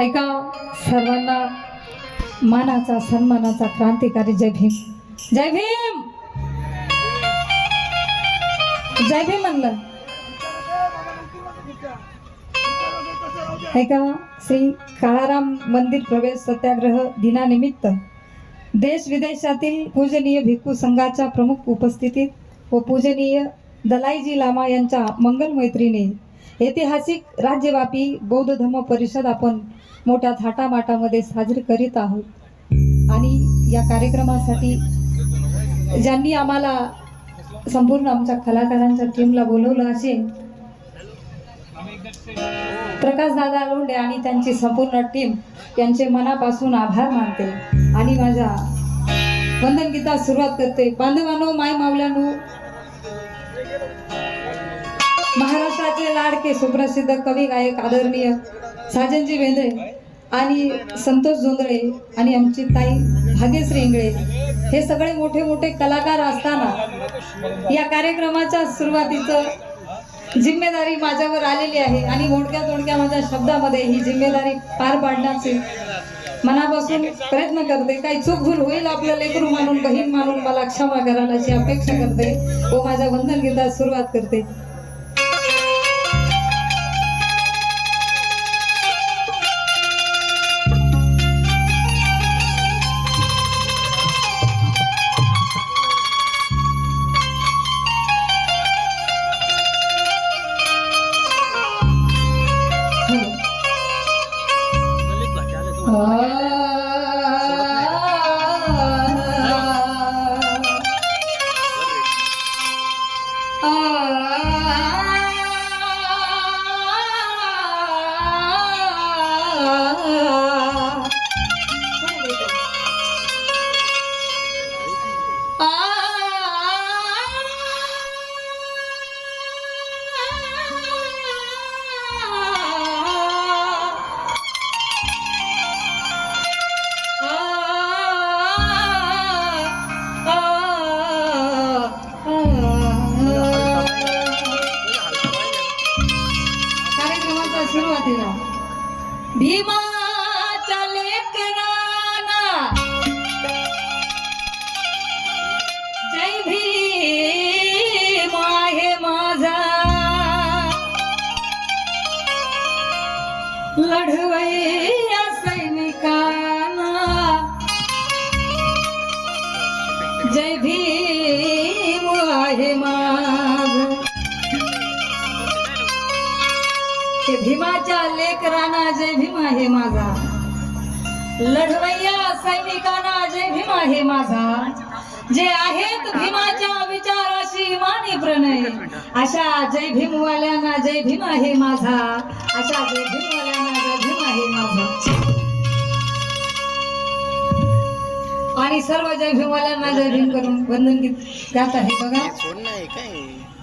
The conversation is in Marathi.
ऐका सर्वांना मानाचा सन्मानाचा क्रांतिकारी जय भीम. जय भीम! जय भीम म्हणलं. ऐका श्री काळाराम मंदिर प्रवेश सत्याग्रह दिनानिमित्त देश विदेशातील पूजनीय भिक्खू संघाच्या प्रमुख उपस्थितीत व पूजनीय दलाईजी लामा यांच्या मंगल मैत्रीने ऐतिहासिक राज्यव्यापी बौद्ध धम्म परिषद आपण मोठ्या थाटामाटामध्ये साजरी करीत आहोत. आणि या कार्यक्रमासाठी ज्यांनी आम्हाला संपूर्ण आमच्या कलाकारांच्या टीमला बोलवलं असेल प्रकाश दादा लोंढे आणि त्यांची संपूर्ण टीम यांचे मनापासून आभार मानते. आणि माझ्या वंदन गीता सुरुवात करते. बांधवानो माय मावल्यानो महाराष्ट्राचे लाडके सुप्रसिद्ध कवी गायक आदरणीय साजनजी वेंद्रे आणि संतोष जोंधळे आणि आमची ताई भाग्यश्री इंगळे हे सगळे मोठे मोठे कलाकार असताना या कार्यक्रमाच्या सुरुवातीचं जिम्मेदारी माझ्यावर आलेली आहे आणि मोडक्या तोडक्या माझ्या शब्दामध्ये ही जिम्मेदारी पार पाडण्याचे मनापासून प्रयत्न करते. काही चूक भूल होईल आपलं लेकरू मानून बहीण मानून मला क्षमा करायला अशी अपेक्षा करते व माझ्या वंदन गीतात सुरुवात करते. कार्यक्रमाच्या सुरुवातीला भीमाच्या जय भीम आहे माझा. लढवय ते लेकरांना जय भीम आहे माझा. लढवय्या सैनिकांना जय भीम आहे माझा. जे आहेत भीमाच्या विचाराशी इमानी प्रणय. अशा जय भीमवाल्यांना जय भीम आहे माझा. अशा जय भीमवाल्यांना जय भीम आहे माझा. आणि सर्व जय भीमवाल्यांना जय भीम करून वंदन गीत गात आहे बघा. नाही काय?